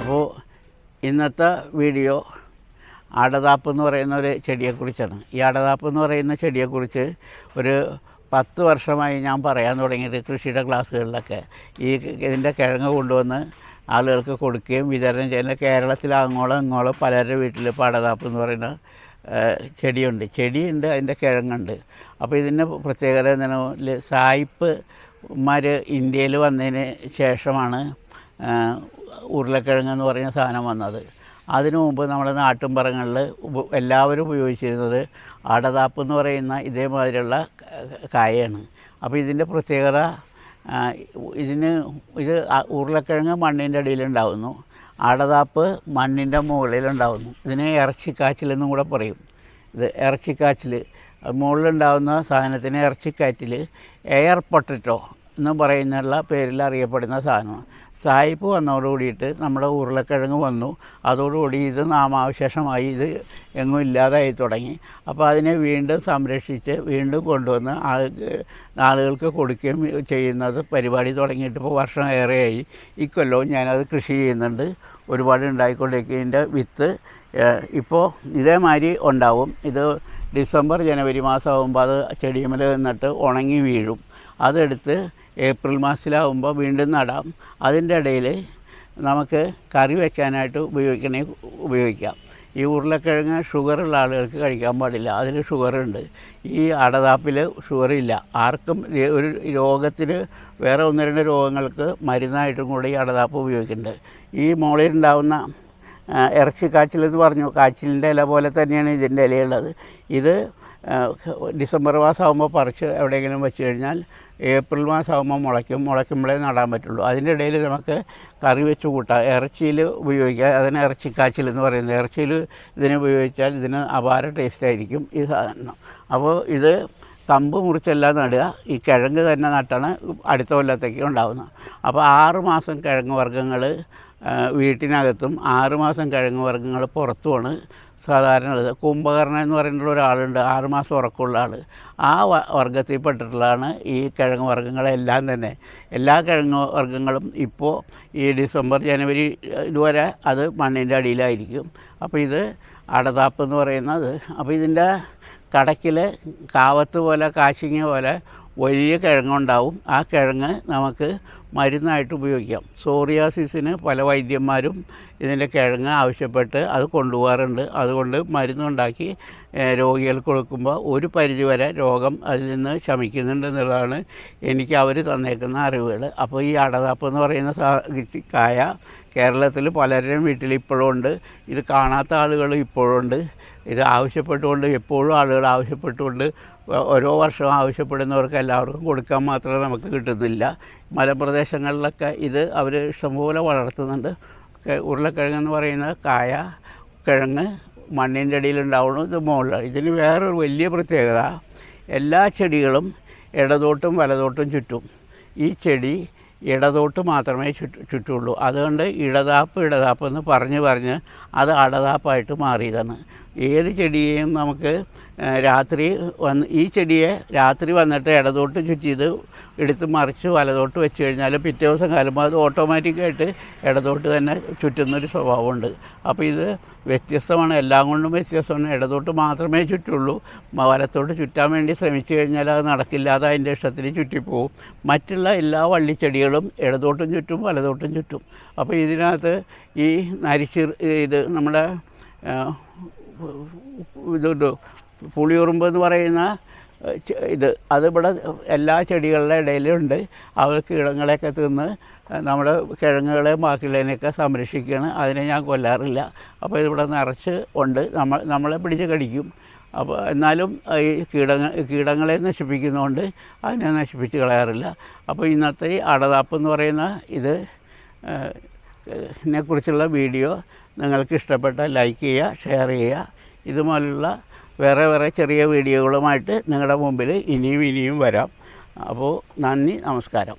അപ്പോൾ ഇന്നത്തെ വീഡിയോ ആടതാപ്പ് എന്ന് പറയുന്ന ഒരു ചെടിയെക്കുറിച്ചാണ്. ഈ ആടതാപ്പ് എന്ന് പറയുന്ന ചെടിയെക്കുറിച്ച് ഒരു പത്ത് വർഷമായി ഞാൻ പറയാൻ തുടങ്ങിയിട്ട് കൃഷിയുടെ ക്ലാസ്സുകളിലൊക്കെ ഈ ഇതിന്റെ കിഴങ്ങ് കൊണ്ടുവന്ന് ആളുകൾക്ക് കൊടുക്കുകയും വിതരണം ചെയ്യുന്ന കേരളത്തിൽ അങ്ങോളം ഇങ്ങോളം പലരുടെ വീട്ടിൽ പടതാപ്പ് എന്ന് പറയുന്ന ചെടിയുണ്ട്. ചെടിയുണ്ട് അതിന്റെ കിഴങ്ങുണ്ട്. അപ്പോൾ ഇതിന്റെ പ്രത്യേകത എന്താണ്? സായിപ്പ് മാർ ഇന്ത്യയിൽ വന്നതിന് ശേഷമാണ് ഉരുളക്കിഴങ്ങ് എന്ന് പറയുന്ന സാധനം വന്നത്. അതിനു മുമ്പ് നമ്മുടെ നാട്ടിൻപുറങ്ങളിൽ ഉപ എല്ലാവരും ഉപയോഗിച്ചിരുന്നത് അടതാപ്പ് എന്ന് പറയുന്ന ഇതേമാതിരിയുള്ള കായയാണ്. അപ്പോൾ ഇതിന്റെ പ്രത്യേകത ഇതിന് ഇത് ഉരുളക്കിഴങ്ങ് മണ്ണിന്റെ അടിയിലുണ്ടാവുന്നു. അടതാപ്പ് മണ്ണിന്റെ മുകളിലുണ്ടാവുന്നു. ഇതിനെ ഇറച്ചിക്കാച്ചിലെന്നും കൂടെ പറയും. ഇത് ഇറച്ചിക്കാച്ചിൽ മുകളിലുണ്ടാവുന്ന സാധനത്തിന് ഇറച്ചിക്കാറ്റിൽ എയർ പൊട്ടറ്റോ എന്ന് പറയുന്നുള്ള പേരിൽ അറിയപ്പെടുന്ന സാധനമാണ്. സായിപ്പ് വന്നതോടുകൂടിയിട്ട് നമ്മുടെ ഉരുളക്കിഴങ്ങ് വന്നു. അതോടുകൂടി ഇത് നാമാവശേഷമായി ഇത് എങ്ങും ഇല്ലാതായി തുടങ്ങി. അപ്പോൾ അതിനെ വീണ്ടും സംരക്ഷിച്ച് വീണ്ടും കൊണ്ടുവന്ന് ആൾക്ക് ആളുകൾക്ക് കൊടുക്കുകയും ചെയ്യുന്നത് പരിപാടി തുടങ്ങിയിട്ട് ഇപ്പോൾ വർഷം ഏറെയായി. ഇക്കൊല്ലവും ഞാനത് കൃഷി ചെയ്യുന്നുണ്ട്. ഒരുപാട് ഉണ്ടായിക്കൊണ്ടിരിക്കുന്നതിന്റെ വിത്ത് ഇപ്പോൾ ഇതേമാതിരി ഉണ്ടാവും. ഇത് ഡിസംബർ ജനുവരി മാസമാകുമ്പോൾ അത് ചെടിയുമല നിന്നിട്ട് ഉണങ്ങി വീഴും. അതെടുത്ത് ഏപ്രിൽ മാസത്തിലാവുമ്പോൾ വീണ്ടും നടാം. അതിന്റെ ഇടയിൽ നമുക്ക് കറി വയ്ക്കാനായിട്ട് ഉപയോഗിക്കണേ ഉപയോഗിക്കാം. ഈ ഉരുളക്കിഴങ്ങ് ഷുഗറുള്ള ആളുകൾക്ക് കഴിക്കാൻ പാടില്ല. അതിൽ ഷുഗറുണ്ട്. ഈ അടതാപ്പിൽ ഷുഗറില്ല. ആർക്കും ഒരു രോഗത്തിന് വേറെ ഒന്ന് രണ്ട് രോഗങ്ങൾക്ക് മരുന്നായിട്ടും കൂടി ഈ അടതാപ്പ് ഉപയോഗിക്കുന്നുണ്ട്. ഈ മോളിൽ ഉണ്ടാവുന്ന ഇറച്ചി കാച്ചിൽ എന്ന് പറഞ്ഞു. കാച്ചിലിന്റെ ഇല പോലെ തന്നെയാണ് ഇതിന്റെ ഇലയുള്ളത്. ഇത് ഡിസംബർ മാസമാകുമ്പോൾ പറിച്ച് എവിടെയെങ്കിലും വെച്ച് കഴിഞ്ഞാൽ ഏപ്രിൽ മാസമാകുമ്പോൾ മുളയ്ക്കും മുളയ്ക്കുമ്പോഴേ നടാൻ പറ്റുള്ളൂ. അതിന്റെ ഇടയിൽ നമുക്ക് കറി വെച്ച് കൂട്ടാം. ഇറച്ചിയിൽ ഉപയോഗിക്കാം അതിന് ഇറച്ചിക്കാച്ചിൽ എന്ന് പറയുന്നത്. ഇറച്ചിയിൽ ഇതിനെ ഉപയോഗിച്ചാൽ ഇതിന് അപാര ടേസ്റ്റ് ആയിരിക്കും ഈ സാധനം. അപ്പോൾ ഇത് കമ്പ് മുറിച്ചെല്ലാം നടുക ഈ കിഴങ്ങ് തന്നെ നട്ടാണ് അടുത്ത കൊല്ലത്തേക്ക് ഉണ്ടാകുന്നത് അപ്പോൾ ആറ് മാസം കിഴങ്ങ് വർഗങ്ങൾ വീട്ടിനകത്തും ആറ് മാസം കിഴങ്ങ് വർഗങ്ങൾ പുറത്തുമാണ് സാധാരണ ഉള്ളത്. കുംഭകർണൻ എന്ന് പറയുന്ന ഒരാളുണ്ട്. ആറുമാസം ഉറക്കമുള്ള ആൾ ആ വ- വർഗത്തിൽപ്പെട്ടിട്ടുള്ളതാണ് ഈ കിഴങ്ങ് വർഗങ്ങളെല്ലാം തന്നെ. എല്ലാ കിഴങ്ങ് വർഗങ്ങളും ഇപ്പോൾ ഈ ഡിസംബർ ജനുവരി ഇതുവരെ അത് മണ്ണിന്റെ അടിയിലായിരിക്കും. അപ്പോൾ ഇത് അടതാപ്പ് എന്ന് പറയുന്നത്. അപ്പോൾ ഇതിന്റെ കടക്കിൽ കാവത്ത് പോലെ കാശിങ്ങ പോലെ വലിയ കിഴങ്ങുണ്ടാവും. ആ കിഴങ്ങ് നമുക്ക് മരുന്നായിട്ട് ഉപയോഗിക്കാം. സോറിയാസിസിന് പല വൈദ്യന്മാരും ഇതിന്റെ കിഴങ്ങ് ആവശ്യപ്പെട്ട് അത് കൊണ്ടുപോകാറുണ്ട്. അതുകൊണ്ട് മരുന്നുണ്ടാക്കി രോഗികൾക്ക് കൊടുക്കുമ്പോൾ ഒരു പരിധിവരെ രോഗം അതിൽ നിന്ന് ശമിക്കുന്നുണ്ടെന്നുള്ളതാണ് എനിക്ക് അവർ തന്നേക്കുന്ന അറിവുകൾ. അപ്പോൾ ഈ അടതാപ്പ് എന്ന് പറയുന്ന കായ കേരളത്തിൽ പലരുടെയും വീട്ടിൽ ഇപ്പോഴും ഉണ്ട്. ഇത് കാണാത്ത ആളുകൾ ഇപ്പോഴും ഉണ്ട്. ഇത് ആവശ്യപ്പെട്ടുകൊണ്ട് എപ്പോഴും ആളുകൾ ആവശ്യപ്പെട്ടുകൊണ്ട് ഓരോ വർഷവും ആവശ്യപ്പെടുന്നവർക്ക് എല്ലാവർക്കും കൊടുക്കാൻ മാത്രമേ നമുക്ക് കിട്ടുന്നില്ല. മലപ്രദേശങ്ങളിലൊക്കെ ഇത് അവർ ഇഷ്ടംപോലെ വളർത്തുന്നുണ്ട്. ഉരുളക്കിഴങ്ങ് എന്ന് പറയുന്നത് കായ കിഴങ്ങ് മണ്ണിന്റെ അടിയിലുണ്ടാവണം ഇത് മുകളിൽ ഇതിന് വേറൊരു വലിയ പ്രത്യേകത എല്ലാ ചെടികളും ഇടതോട്ടും വലതോട്ടും ചുറ്റും. ഈ ചെടി ഇടതോട്ട് മാത്രമേ ചുറ്റു ചുറ്റുള്ളൂ. അതുകൊണ്ട് ഇടതാപ്പ് ഇടതാപ്പ് എന്ന് പറഞ്ഞ് പറഞ്ഞ് അത് അടതാപ്പായിട്ട് മാറിയതാണ്. ഏത് ചെടിയെയും നമുക്ക് രാത്രി വന്ന് ഈ ചെടിയെ രാത്രി വന്നിട്ട് ഇടതോട്ട് ചുറ്റിയത് എടുത്ത് മറിച്ച് വലതോട്ട് വെച്ച് കഴിഞ്ഞാൽ പിറ്റേ ദിവസം കാലുമ്പോൾ അത് ഓട്ടോമാറ്റിക്കായിട്ട് ഇടതോട്ട് തന്നെ ചുറ്റുന്നൊരു സ്വഭാവമുണ്ട്. അപ്പോൾ ഇത് വ്യത്യസ്തമാണ്. എല്ലാം കൊണ്ടും വ്യത്യസ്തമാണ്. ഇടതോട്ട് മാത്രമേ ചുറ്റുള്ളൂ. വലത്തോട്ട് ചുറ്റാൻ വേണ്ടി ശ്രമിച്ചു കഴിഞ്ഞാൽ അത് നടക്കില്ല അത് അതിന്റെ ഇഷ്ടത്തിന് ചുറ്റിപ്പോവും. മറ്റുള്ള എല്ലാ വള്ളിച്ചെടികളും ഇടതോട്ടും ചുറ്റും വലതോട്ടും ചുറ്റും. അപ്പോൾ ഇതിനകത്ത് ഈ നരിച്ചിർ ഇത് നമ്മുടെ ഇതുണ്ട് പുളിയുറുമ്പ് എന്ന് പറയുന്ന ഇത് അതിവിടെ എല്ലാ ചെടികളുടെ ഇടയിലുണ്ട്. അവർ കീടങ്ങളെയൊക്കെ തിന്ന് നമ്മുടെ കിഴങ്ങുകളെ ബാക്കിയുള്ളതിനെയൊക്കെ സംരക്ഷിക്കുകയാണ്. അതിനെ ഞാൻ കൊല്ലാറില്ല. അപ്പോൾ ഇതിവിടെ നിറച്ച് ഉണ്ട്. നമ്മൾ നമ്മളെ പിടിച്ച് കടിക്കും. അപ്പോൾ എന്നാലും ഈ കീടങ്ങ കീടങ്ങളെ നശിപ്പിക്കുന്നതുകൊണ്ട് അതിനെ നശിപ്പിച്ച് കളയാറില്ല. അപ്പോൾ ഇന്നത്തെ ഈ അടതാപ്പ് എന്ന് പറയുന്ന ഇത് ഇതിനെക്കുറിച്ചുള്ള വീഡിയോ നിങ്ങൾക്ക് ഇഷ്ടപ്പെട്ട ലൈക്ക് ചെയ്യുക ഷെയർ ചെയ്യുക. ഇതുപോലുള്ള വേറെ വേറെ ചെറിയ വീഡിയോകളുമായിട്ട് നിങ്ങളുടെ മുമ്പിൽ ഇനിയും ഇനിയും വരാം. അപ്പോൾ നന്ദി നമസ്കാരം.